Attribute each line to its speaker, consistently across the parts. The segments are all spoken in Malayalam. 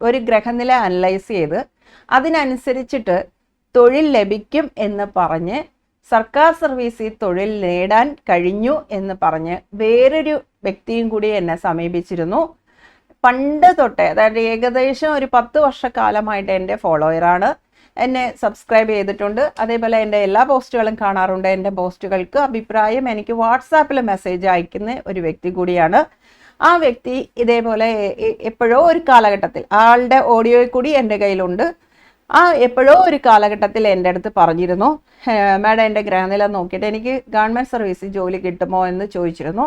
Speaker 1: ഒരു ഗ്രഹനില അനലൈസ് ചെയ്ത് അതിനനുസരിച്ചിട്ട് തൊഴിൽ ലഭിക്കും എന്ന് പറഞ്ഞ് സർക്കാർ സർവീസിൽ തൊഴിൽ നേടാൻ കഴിഞ്ഞു എന്ന് പറഞ്ഞ് വേറൊരു വ്യക്തിയും കൂടി എന്നെ സമീപിച്ചിരുന്നു. പണ്ട് തൊട്ടേ അതായത് ഏകദേശം ഒരു പത്ത് വർഷക്കാലമായിട്ട് എന്റെ ഫോളോയറാണ് എന്നെ സബ്സ്ക്രൈബ് ചെയ്തിട്ടുണ്ട്. അതേപോലെ എന്റെ എല്ലാ പോസ്റ്റുകളും കാണാറുണ്ട്. എന്റെ പോസ്റ്റുകൾക്ക് അഭിപ്രായം എനിക്ക് വാട്സാപ്പിൽ മെസ്സേജ് അയക്കുന്ന ഒരു വ്യക്തി കൂടിയാണ്. ആ വ്യക്തി ഇതേപോലെ എപ്പോഴോ ഒരു കാലഘട്ടത്തിൽ ആളുടെ ഓഡിയോ കൂടി എന്റെ കയ്യിലുണ്ട്. ആ എപ്പോഴോ ഒരു കാലഘട്ടത്തിൽ എന്റെ അടുത്ത് പറഞ്ഞിരുന്നു മാഡം എന്റെ ഗ്രഹനില നോക്കിയിട്ട് എനിക്ക് ഗവൺമെന്റ് സർവീസിൽ ജോലി കിട്ടുമോ? എന്ന് ചോദിച്ചിരുന്നു.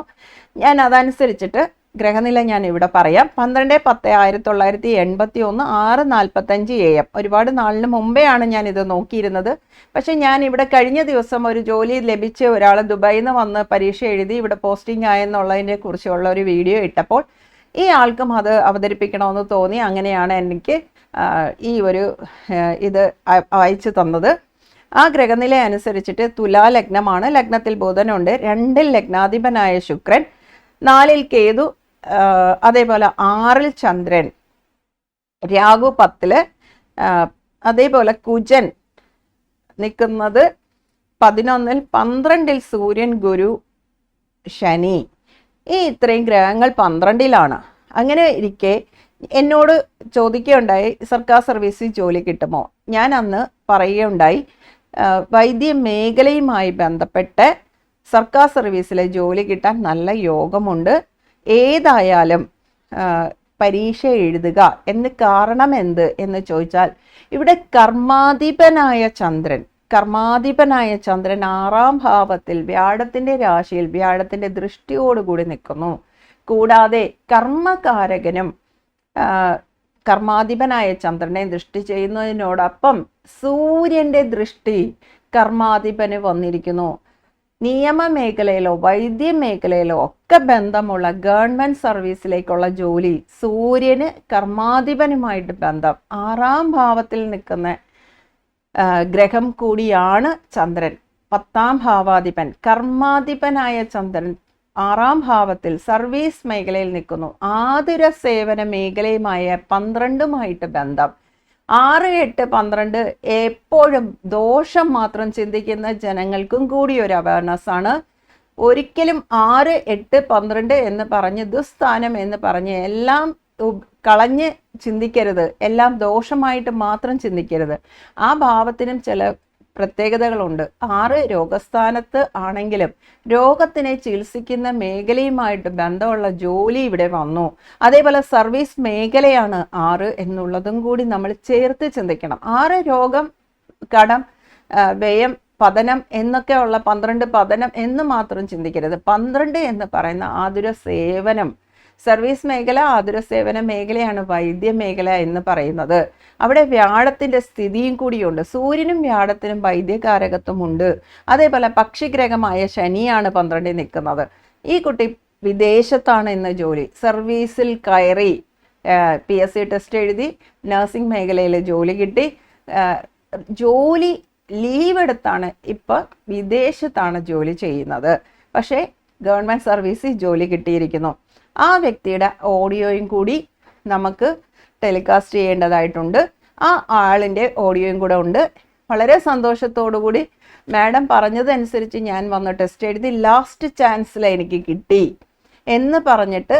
Speaker 1: ഞാൻ അതനുസരിച്ചിട്ട് ഗ്രഹനില ഞാൻ ഇവിടെ പറയാം. പന്ത്രണ്ട് പത്ത് ആയിരത്തി തൊള്ളായിരത്തി എൺപത്തി ഒന്ന് ആറ് നാൽപ്പത്തഞ്ച് എ എം. ഒരുപാട് നാളിന് മുമ്പെയാണ് ഞാൻ ഇത് നോക്കിയിരുന്നത്. പക്ഷെ ഞാൻ ഇവിടെ കഴിഞ്ഞ ദിവസം ഒരു ജോലി ലഭിച്ച് ഒരാൾ ദുബായിൽ നിന്ന് വന്ന് പരീക്ഷ എഴുതി ഇവിടെ പോസ്റ്റിംഗ് ആയെന്നുള്ളതിനെ കുറിച്ചുള്ള ഒരു വീഡിയോ ഇട്ടപ്പോൾ ഈ ആൾക്കും അത് അവതരിപ്പിക്കണമെന്ന് തോന്നി. അങ്ങനെയാണ് എനിക്ക് ഈ ഒരു ഇത് അയച്ചു തന്നത്. ആ ഗ്രഹനില അനുസരിച്ചിട്ട് തുലാ ലഗ്നമാണ്. ലഗ്നത്തിൽ ബുധനുണ്ട്. രണ്ടിൽ ലഗ്നാധിപനായ ശുക്രൻ നാലിൽ കേതു അതേപോലെ ആറിൽ ചന്ദ്രൻ രാഹു പത്തിൽ അതേപോലെ കുജൻ നിൽക്കുന്നത് പതിനൊന്നിൽ പന്ത്രണ്ടിൽ സൂര്യൻ ഗുരു ശനി. ഈ ഇത്രയും ഗ്രഹങ്ങൾ പന്ത്രണ്ടിലാണ്. അങ്ങനെ ഇരിക്കെ എന്നോട് ചോദിക്കുകയുണ്ടായി സർക്കാർ സർവീസിൽ ജോലി കിട്ടുമോ? ഞാൻ അന്ന് പറയുകയുണ്ടായി വൈദ്യ മേഖലയുമായി ബന്ധപ്പെട്ട് സർക്കാർ സർവീസിലെ ജോലി കിട്ടാൻ നല്ല യോഗമുണ്ട്. ഏതായാലും പരീക്ഷ എഴുതുക. എന്ന് കാരണം എന്ത്? എന്ന് ചോദിച്ചാൽ ഇവിടെ കർമാധിപനായ ചന്ദ്രൻ കർമാധിപനായ ചന്ദ്രൻ ആറാം ഭാവത്തിൽ വ്യാഴത്തിന്റെ രാശിയിൽ വ്യാഴത്തിന്റെ ദൃഷ്ടിയോടുകൂടി നിൽക്കുന്നു. കൂടാതെ കർമ്മകാരകനും കർമാധിപനായ ചന്ദ്രനെ ദൃഷ്ടി ചെയ്യുന്നതിനോടൊപ്പം സൂര്യന്റെ ദൃഷ്ടി കർമാധിപന് വന്നിരിക്കുന്നു. നിയമ മേഖലയിലോ വൈദ്യ മേഖലയിലോ ഒക്കെ ബന്ധമുള്ള ഗവൺമെന്റ് സർവീസിലേക്കുള്ള ജോലി സൂര്യന് കർമാധിപനുമായിട്ട് ബന്ധം. ആറാം ഭാവത്തിൽ നിൽക്കുന്ന ഗ്രഹം കൂടിയാണ് ചന്ദ്രൻ. പത്താം ഭാവാധിപൻ കർമാധിപനായ ചന്ദ്രൻ ആറാം ഭാവത്തിൽ സർവീസ് മേഖലയിൽ നിൽക്കുന്നു. ആതുര സേവന മേഖലയുമായ പന്ത്രണ്ടുമായിട്ട് ബന്ധം. ആറ് എട്ട് പന്ത്രണ്ട് എപ്പോഴും ദോഷം മാത്രം ചിന്തിക്കുന്ന ജനങ്ങൾക്കും കൂടി ഒരു അവയർനെസ് ആണ്. ഒരിക്കലും ആറ് എട്ട് പന്ത്രണ്ട് എന്ന് പറഞ്ഞ് ദുസ്ഥാനം എന്ന് പറഞ്ഞ് എല്ലാം കളഞ്ഞ് ചിന്തിക്കരുത്. എല്ലാം ദോഷമായിട്ട് മാത്രം ചിന്തിക്കരുത്. ആ ഭാവത്തിനും ചില പ്രത്യേകതകളുണ്ട്. ആറ് രോഗസ്ഥാനത്ത് ആണെങ്കിലും രോഗത്തിനെ ചികിത്സിക്കുന്ന മേഖലയുമായിട്ട് ബന്ധമുള്ള ജോലി ഇവിടെ വന്നു. അതേപോലെ സർവീസ് മേഖലയാണ് ആറ് എന്നുള്ളതും കൂടി നമ്മൾ ചേർത്ത് ചിന്തിക്കണം. ആറ് രോഗം കടം വ്യയം പതനം എന്നൊക്കെയുള്ള പന്ത്രണ്ട് പതനം എന്ന് മാത്രം ചിന്തിക്കരുത്. പന്ത്രണ്ട് എന്ന് പറയുന്ന ആതുര സേവനം സർവീസ് മേഖല ആതുര സേവന മേഖലയാണ് വൈദ്യ മേഖല എന്ന് പറയുന്നത്. അവിടെ വ്യാഴത്തിന്റെ സ്ഥിതിയും കൂടിയുണ്ട്. സൂര്യനും വ്യാഴത്തിനും വൈദ്യകാരകത്വമുണ്ട്. അതേപോലെ പക്ഷിഗ്രഹമായ ശനിയാണ് പന്ത്രണ്ടിൽ നിൽക്കുന്നത്. ഈ കുട്ടി വിദേശത്താണ് ഇന്ന് ജോലി. സർവീസിൽ കയറി പി എസ് സി ടെസ്റ്റ് എഴുതി നഴ്സിംഗ് മേഖലയിൽ ജോലി കിട്ടി. ജോലി ലീവ് എടുത്താണ് ഇപ്പോൾ വിദേശത്താണ് ജോലി ചെയ്യുന്നത്. പക്ഷേ ഗവൺമെന്റ് സർവീസിൽ ജോലി കിട്ടിയിരിക്കുന്നു. ആ വ്യക്തിയുടെ ഓഡിയോയും കൂടി നമുക്ക് ടെലികാസ്റ്റ് ചെയ്യേണ്ടതായിട്ടുണ്ട്. ആ ആളിന്റെ ഓഡിയോയും കൂടെ ഉണ്ട്. വളരെ കൂടി മാഡം പറഞ്ഞതനുസരിച്ച് ഞാൻ വന്ന് ടെസ്റ്റ് എഴുതി ലാസ്റ്റ് ചാൻസിൽ എനിക്ക് കിട്ടി എന്ന് പറഞ്ഞിട്ട്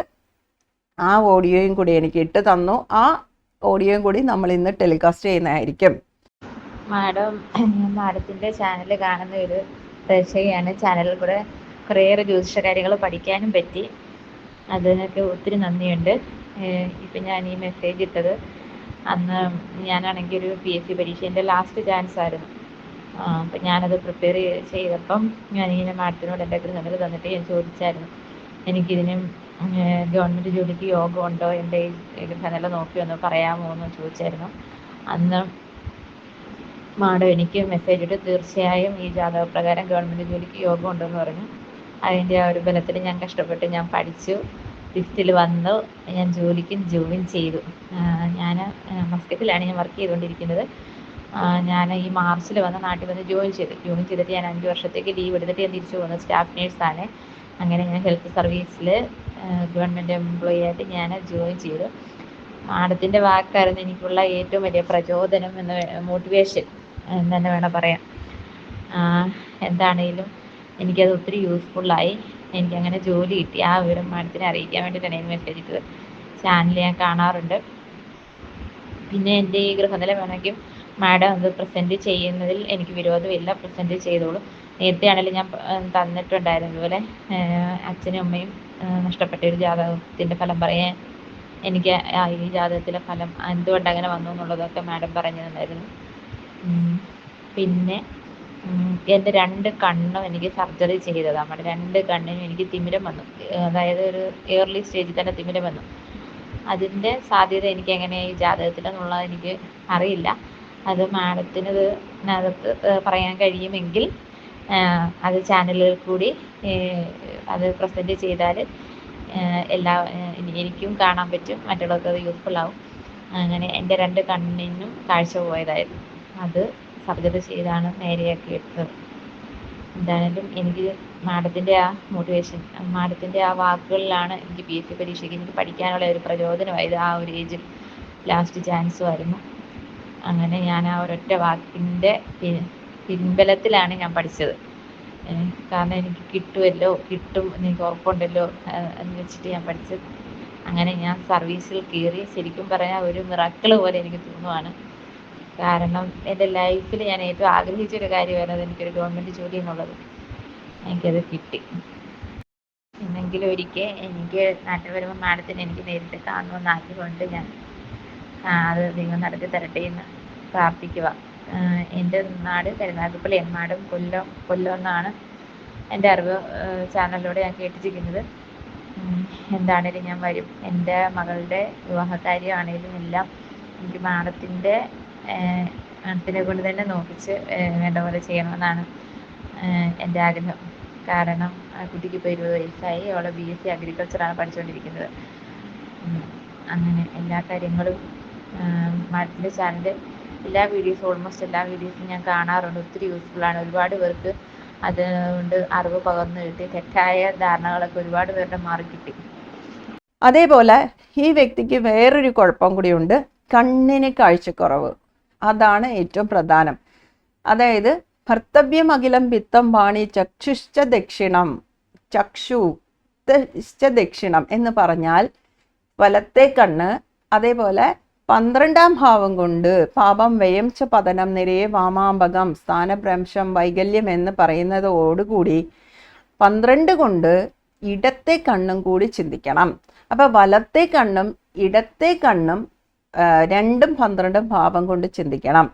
Speaker 1: ആ ഓഡിയോയും കൂടി എനിക്ക് ഇട്ട് തന്നു. ആ ഓഡിയോയും കൂടി നമ്മൾ ഇന്ന് ടെലികാസ്റ്റ് ചെയ്യുന്നതായിരിക്കും.
Speaker 2: മാഡം മാഡത്തിന്റെ ചാനൽ കാണുന്ന ഒരു പ്രേക്ഷകയാണ് ചാനലിൽ കൂടെ കുറേയേറെ ജ്യോതിഷ കാര്യങ്ങൾ പഠിക്കാനും പറ്റി. അതിനൊക്കെ ഒത്തിരി നന്ദിയുണ്ട്. ഇപ്പം ഞാൻ ഈ മെസ്സേജ് ഇട്ടത്. അന്ന് ഞാനാണെങ്കിൽ ഒരു പി എസ് സി പരീക്ഷ എന്റെ ലാസ്റ്റ് ചാൻസ് ആയിരുന്നു. അപ്പം ഞാനത് പ്രിപ്പയർ ചെയ്തപ്പം ഞാനിങ്ങനെ മാഡത്തിനോട് എന്റെ ഗൃഹങ്ങൾ തന്നിട്ട് ഞാൻ ചോദിച്ചായിരുന്നു. എനിക്കിതിനും ഗവൺമെന്റ് ജോലിക്ക് യോഗമുണ്ടോ എന്റെ ഈ ഗൃഹനില നോക്കി ഒന്ന് പറയാമോ എന്ന് ചോദിച്ചായിരുന്നു. അന്ന് മാഡം എനിക്ക് മെസ്സേജ് ഇട്ട് തീർച്ചയായും ഈ ജാതക പ്രകാരം ഗവൺമെന്റ് ജോലിക്ക് യോഗം ഉണ്ടെന്ന് പറഞ്ഞു. അതിന്റെ ആ ഒരു ബലത്തിൽ ഞാൻ കഷ്ടപ്പെട്ട് ഞാൻ പഠിച്ചു. ഫിഫ്തിൽ വന്നു. ഞാൻ ജോലിക്ക് ജോയിൻ ചെയ്തു. ഞാൻ മസ്കറ്റിലാണ് ഞാൻ വർക്ക് ചെയ്തുകൊണ്ടിരിക്കുന്നത്. ഞാൻ ഈ മാർച്ചിൽ വന്ന് നാട്ടിൽ വന്ന് ജോയിൻ ചെയ്തു. ജോയിൻ ചെയ്തിട്ട് ഞാൻ അഞ്ച് വർഷത്തേക്ക് ലീവ് എടുത്തിട്ട് ഞാൻ തിരിച്ചു പോകുന്നത് സ്റ്റാഫ് നേഴ്സാണ് അങ്ങനെ ഞാൻ ഹെൽത്ത് സർവീസിൽ ഗവൺമെന്റ് എംപ്ലോയി ആയിട്ട് ഞാൻ ജോയിൻ ചെയ്തു. മാഡത്തിന്റെ വാക്കായിരുന്നു എനിക്കുള്ള ഏറ്റവും വലിയ പ്രചോദനം എന്ന് മോട്ടിവേഷൻ എന്ന് തന്നെ വേണം പറയാം എന്താണേലും എനിക്കത് ഒത്തിരി യൂസ്ഫുള്ളായി എനിക്കങ്ങനെ ജോലി കിട്ടി. ആ വിവരം മാഡത്തിനെ അറിയിക്കാൻ വേണ്ടിയിട്ടാണ് ഞാൻ മെസ്സേജ് ഇട്ടത്. ചാനൽ ഞാൻ കാണാറുണ്ട്. പിന്നെ എന്റെ ഈ ഗൃഹനില വേണമെങ്കിൽ മാഡം അത് പ്രസന്റ് ചെയ്യുന്നതിൽ എനിക്ക് വിരോധമില്ല. പ്രസന്റ് ചെയ്തോളൂ. നേരത്തെ ആണെങ്കിലും ഞാൻ തന്നിട്ടുണ്ടായിരുന്നു ഇതുപോലെ. അച്ഛനും അമ്മയും നഷ്ടപ്പെട്ട ഒരു ജാതകത്തിന്റെ ഫലം പറയാൻ എനിക്ക് ഈ ജാതകത്തിലെ ഫലം എന്തുകൊണ്ട് അങ്ങനെ വന്നു എന്നുള്ളതൊക്കെ മാഡം പറഞ്ഞു തന്നായിരുന്നു. പിന്നെ എന്റെ രണ്ട് കണ്ണും എനിക്ക് സർജറി ചെയ്തതാണ് നമ്മുടെ രണ്ട് കണ്ണിനും എനിക്ക് തിമിരം വന്നു. അതായത് ഒരു ഏർലി സ്റ്റേജിൽ തന്നെ തിമിരം വന്നു. അതിന്റെ സാധ്യത എനിക്ക് എങ്ങനെയാണ് ഈ ജാതകത്തിലെന്നുള്ളത് എനിക്ക് അറിയില്ല. അത് മാഡത്തിന് ഇത് ഇതിനകത്ത് പറയാൻ കഴിയുമെങ്കിൽ അത് ചാനലുകളിൽ കൂടി അത് പ്രസന്റ് ചെയ്താൽ എല്ലാ എനിക്കും കാണാൻ പറ്റും. മറ്റുള്ളവർക്ക് അത് യൂസ്ഫുൾ ആവും. അങ്ങനെ എന്റെ രണ്ട് കണ്ണിനും കാഴ്ച പോയതായിരുന്നു. അത് സർജറി ചെയ്താണ് നേരെയാക്കി എടുത്തത്. എന്തായാലും എനിക്ക് മാഡത്തിന്റെ ആ മോട്ടിവേഷൻ മാഡത്തിന്റെ ആ വാക്കുകളിലാണ് എനിക്ക് പി എസ് സി പരീക്ഷയ്ക്ക് എനിക്ക് പഠിക്കാനുള്ള ഒരു പ്രചോദനമായത് ആ ഒരു ഏജിൽ ലാസ്റ്റ് ചാൻസ് ആയിരുന്നു അങ്ങനെ ഞാൻ ആ ഒരൊറ്റ വാക്കിന്റെ പിൻബലത്തിലാണ് ഞാൻ പഠിച്ചത്. കാരണം എനിക്ക് കിട്ടുമല്ലോ കിട്ടും എനിക്ക് ഉറപ്പുണ്ടല്ലോ എന്ന് വെച്ചിട്ട് ഞാൻ പഠിച്ചത്. അങ്ങനെ ഞാൻ സർവീസിൽ കയറി ശരിക്കും പറഞ്ഞാൽ ഒരു മിറാക്കിൾ പോലെ എനിക്ക് തോന്നുവാണ്. കാരണം എന്റെ ലൈഫിൽ ഞാൻ ഏറ്റവും ആഗ്രഹിച്ച ഒരു കാര്യമായിരുന്നു എനിക്കൊരു ഗവൺമെന്റ് ജോലി എന്നുള്ളത്. എനിക്കത് കിട്ടി. എന്നെങ്കിലും ഒരിക്കൽ എനിക്ക് നാട്ടിൽ വരുമ്പോൾ മാഡത്തിന് എനിക്ക് നേരിട്ട് കാണണമെന്ന് ആഗ്രഹമുണ്ട് ഞാൻ. അത് ദൈവം നടത്തി തരട്ടെ എന്ന് പ്രാർത്ഥിക്കുക. എന്റെ നാട് കരുനാഗപ്പള്ളി എന്നാടും കൊല്ലം കൊല്ലം എന്നാണ് എന്റെ അറിവ് ചാനലിലൂടെ ഞാൻ കേട്ടിരിക്കുന്നത്. എന്താണേലും ഞാൻ വരും. എന്റെ മകളുടെ വിവാഹകാര്യമാണേലും എല്ലാം എനിക്ക് മാഡത്തിന്റെ മാഡത്തിനെ കൊണ്ട് തന്നെ നോക്കിച്ച് വേണ്ട പോലെ ചെയ്യണമെന്നാണ് എന്റെ ആഗ്രഹം. കാരണം ആ കുട്ടിക്ക് ഇപ്പോൾ ഇരുപത് വയസ്സായി അവൾ ബി എസ് സി അഗ്രികൾച്ചറാണ് പഠിച്ചുകൊണ്ടിരിക്കുന്നത് അങ്ങനെ എല്ലാ കാര്യങ്ങളും മാഡത്തിന്റെ ചാനലിൽ എല്ലാ വീഡിയോസും ഓൾമോസ്റ്റ് എല്ലാ വീഡിയോസും ഞാൻ കാണാറുണ്ട്. ഒത്തിരി ആണ്. ഒരുപാട് പേർക്ക് അതുകൊണ്ട് അറിവ് പകർന്നു കിട്ടി. തെറ്റായ ധാരണകളൊക്കെ ഒരുപാട് പേരുടെ മാറി കിട്ടി.
Speaker 1: അതേപോലെ ഈ വ്യക്തിക്ക് വേറൊരു കുഴപ്പം കൂടിയുണ്ട്. കണ്ണിന് കാഴ്ചക്കുറവ്. അതാണ് ഏറ്റവും പ്രധാനം. അതായത് ഭർത്തവ്യം അഖിലം പിത്തം വാണി ചക്ഷുശ്ച ദക്ഷിണം ചക്ഷു ദക്ഷിണം എന്ന് പറഞ്ഞാൽ വലത്തെ കണ്ണ് അതേപോലെ പന്ത്രണ്ടാം ഭാവം കൊണ്ട് പാപം വ്യയം പതനം നിരയെ വാമാമ്പകം സ്ഥാനഭ്രംശം വൈകല്യം എന്ന് പറയുന്നതോടുകൂടി പന്ത്രണ്ട് കൊണ്ട് ഇടത്തെ കണ്ണും കൂടി ചിന്തിക്കണം. അപ്പൊ വലത്തെ കണ്ണും ഇടത്തെ കണ്ണും രണ്ടും പന്ത്രണ്ടും ഭാവം കൊണ്ട് ചിന്തിക്കണം.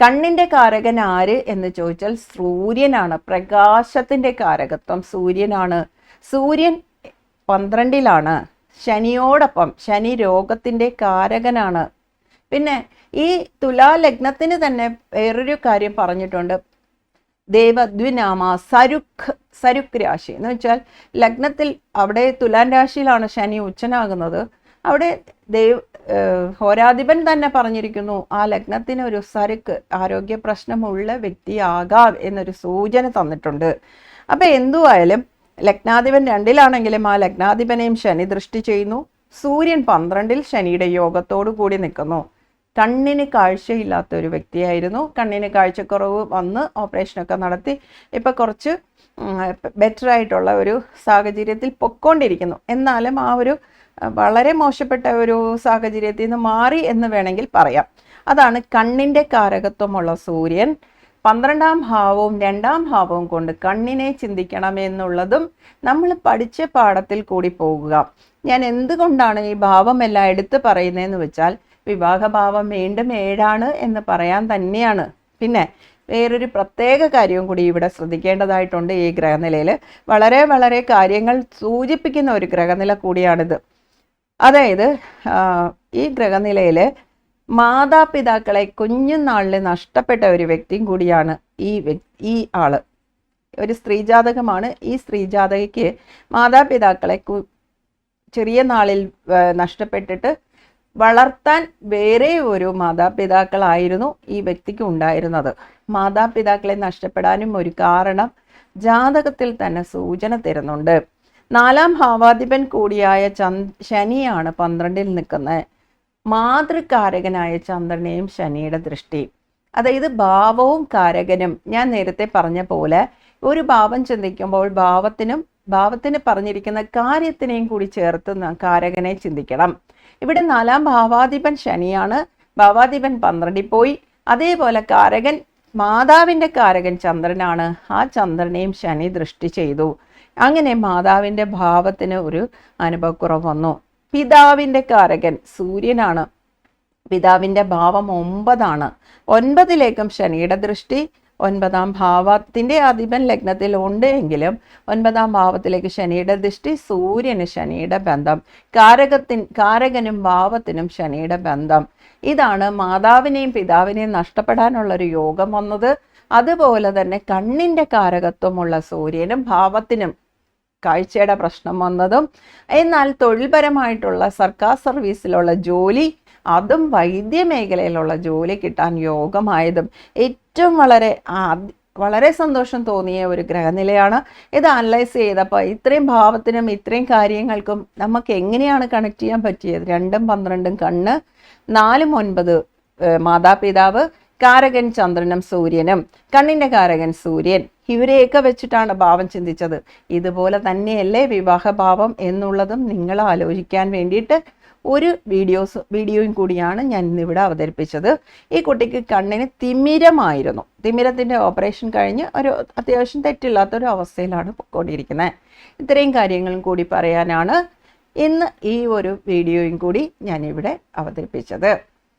Speaker 1: കണ്ണിന്റെ കാരകൻ ആര് എന്ന് ചോദിച്ചാൽ സൂര്യനാണ്. പ്രകാശത്തിന്റെ കാരകത്വം സൂര്യനാണ്. സൂര്യൻ പന്ത്രണ്ടിലാണ്. ശനിയോടൊപ്പം ശനി രോഗത്തിന്റെ കാരകനാണ്. പിന്നെ ഈ തുലാലഗ്നത്തിന് തന്നെ വേറൊരു കാര്യം പറഞ്ഞിട്ടുണ്ട്. ദേവദ്വിനാമ സരുഖ് സരുഖ് രാശി. എന്ന് വെച്ചാൽ ലഗ്നത്തിൽ അവിടെ തുലാൻ രാശിയിലാണ് ശനി ഉച്ചനാകുന്നത്. അവിടെ ദൈവ ഹോരാധിപൻ തന്നെ പറഞ്ഞിരിക്കുന്നു ആ ലഗ്നത്തിന് ഒരു സരുക്ക് ആരോഗ്യ പ്രശ്നമുള്ള വ്യക്തിയാകാം എന്നൊരു സൂചന തന്നിട്ടുണ്ട്. അപ്പം എന്തുവായാലും ലഗ്നാധിപൻ രണ്ടിലാണെങ്കിലും ആ ലഗ്നാധിപനെയും ശനി ദൃഷ്ടി ചെയ്യുന്നു. സൂര്യൻ പന്ത്രണ്ടിൽ ശനിയുടെ യോഗത്തോടു കൂടി നിൽക്കുന്നു. കണ്ണിന് കാഴ്ചയില്ലാത്ത ഒരു വ്യക്തിയായിരുന്നു. കണ്ണിന് കാഴ്ചക്കുറവ് വന്ന് ഓപ്പറേഷനൊക്കെ നടത്തി ഇപ്പം കുറച്ച് ബെറ്റർ ആയിട്ടുള്ള ഒരു സാഹചര്യത്തിൽ പൊക്കോണ്ടിരിക്കുന്നു. എന്നാലും ആ ഒരു വളരെ മോശപ്പെട്ട ഒരു സാഹചര്യത്തിൽ നിന്ന് മാറി എന്ന് വേണമെങ്കിൽ പറയാം. അതാണ് കണ്ണിന്റെ കാരകത്വമുള്ള സൂര്യൻ. പന്ത്രണ്ടാം ഭാവവും രണ്ടാം ഭാവവും കൊണ്ട് കണ്ണിനെ ചിന്തിക്കണം എന്നുള്ളതും നമ്മൾ പഠിച്ച പാഠത്തിൽ കൂടി പോകുക. ഞാൻ എന്തുകൊണ്ടാണ് ഈ ഭാവം എല്ലാം എടുത്തു പറയുന്നതെന്ന് വെച്ചാൽ വിവാഹഭാവം വീണ്ടും ഏഴാണ് എന്ന് പറയാൻ തന്നെയാണ്. പിന്നെ വേറൊരു പ്രത്യേക കാര്യവും കൂടി ഇവിടെ ശ്രദ്ധിക്കേണ്ടതായിട്ടുണ്ട് ഈ ഗ്രഹനിലയിൽ. വളരെ വളരെ കാര്യങ്ങൾ സൂചിപ്പിക്കുന്ന ഒരു ഗ്രഹനില കൂടിയാണിത്. അതായത് ഈ ഗ്രഹനിലയിൽ മാതാപിതാക്കളെ കുഞ്ഞുനാളിൽ നഷ്ടപ്പെട്ട ഒരു വ്യക്തിയും കൂടിയാണ് ഈ ഈ ആൾ. ഒരു സ്ത്രീജാതകമാണ്. ഈ സ്ത്രീജാതകയ്ക്ക് മാതാപിതാക്കളെ ചെറിയ നാളിൽ നഷ്ടപ്പെട്ടിട്ട് വളർത്താൻ വേറെ ഒരു മാതാപിതാക്കളായിരുന്നു ഈ വ്യക്തിക്ക് ഉണ്ടായിരുന്നത്. മാതാപിതാക്കളെ നഷ്ടപ്പെടാനും ഒരു കാരണം ജാതകത്തിൽ തന്നെ സൂചന തരുന്നുണ്ട്. നാലാം ഭാവാധിപൻ കൂടിയായ ചന്ദ് ശനിയാണ് പന്ത്രണ്ടിൽ നിൽക്കുന്നത്. മാതൃകാരകനായ ചന്ദ്രനെയും ശനിയുടെ ദൃഷ്ടി. അതായത് ഭാവവും കാരകനും. ഞാൻ നേരത്തെ പറഞ്ഞ പോലെ ഒരു ഭാവം ചിന്തിക്കുമ്പോൾ ഭാവത്തിനും ഭാവത്തിന് പറഞ്ഞിരിക്കുന്ന കാര്യത്തിനെയും കൂടി ചേർത്ത് കാരകനെ ചിന്തിക്കണം. ഇവിടെ നാലാം ഭാവാധിപൻ ശനിയാണ്. ഭാവാധിപൻ പന്ത്രണ്ടിൽ പോയി. അതേപോലെ കാരകൻ മാതാവിന്റെ കാരകൻ ചന്ദ്രനാണ്. ആ ചന്ദ്രനെയും ശനി ദൃഷ്ടി ചെയ്തു. അങ്ങനെ മാതാവിന്റെ ഭാവത്തിന് ഒരു അനുഭവക്കുറവ് വന്നു. പിതാവിന്റെ കാരകൻ സൂര്യനാണ്. പിതാവിന്റെ ഭാവം ഒമ്പതാണ്. ഒൻപതിലേക്കും ശനിയുടെ ദൃഷ്ടി ഒൻപതാം ഭാവത്തിന്റെ അധിപൻ ലഗ്നത്തിൽ ഉണ്ട് എങ്കിലും ഒൻപതാം ഭാവത്തിലേക്ക് ശനിയുടെ ദൃഷ്ടി സൂര്യന് ശനിയുടെ ബന്ധം. കാരകത്തിൻ കാരകനും ഭാവത്തിനും ശനിയുടെ ബന്ധം. ഇതാണ് മാതാവിനെയും പിതാവിനെയും നഷ്ടപ്പെടാനുള്ളൊരു യോഗം വന്നത്. അതുപോലെ തന്നെ കണ്ണിന്റെ കാരകത്വമുള്ള സൂര്യനും ഭാവത്തിനും. കാഴ്ചയുടെ പ്രശ്നം വന്നതും എന്നാൽ തൊഴിൽപരമായിട്ടുള്ള സർക്കാർ സർവീസിലുള്ള ജോലി അതും വൈദ്യമേഖലയിലുള്ള ജോലി കിട്ടാൻ യോഗമായതും ഏറ്റവും വളരെ വളരെ സന്തോഷം തോന്നിയ ഒരു ഗ്രഹനിലയാണ്. ഇത് അനലൈസ് ചെയ്തപ്പോൾ ഇത്രയും ഭാവത്തിനും ഇത്രയും കാര്യങ്ങൾക്കും നമുക്ക് എങ്ങനെയാണ് കണക്ട് ചെയ്യാൻ പറ്റിയത്? രണ്ടും പന്ത്രണ്ടും കണ്ണ് നാലും ഒൻപത് മാതാപിതാവ് കാരകൻ ചന്ദ്രനും സൂര്യനും. കണ്ണിന്റെ കാരകൻ സൂര്യൻ. ഇവരെയൊക്കെ വെച്ചിട്ടാണ് ഭാവം ചിന്തിച്ചത്. ഇതുപോലെ തന്നെയല്ലേ വിവാഹഭാവം എന്നുള്ളതും നിങ്ങൾ ആലോചിക്കാൻ വേണ്ടിയിട്ട് ഒരു വീഡിയോസ് വീഡിയോയും കൂടിയാണ് ഞാൻ ഇന്നിവിടെ അവതരിപ്പിച്ചത്. ഈ കുട്ടിക്ക് കണ്ണിന് തിമിരമായിരുന്നു. തിമിരത്തിന്റെ ഓപ്പറേഷൻ കഴിഞ്ഞ് ഒരു അത്യാവശ്യം തെറ്റില്ലാത്തൊരു അവസ്ഥയിലാണ് പൊയ്ക്കൊണ്ടിരിക്കുന്നത് ഇത്രയും കാര്യങ്ങളും കൂടി പറയാനാണ് ഇന്ന് ഈ ഒരു വീഡിയോയും കൂടി ഞാനിവിടെ അവതരിപ്പിച്ചത്.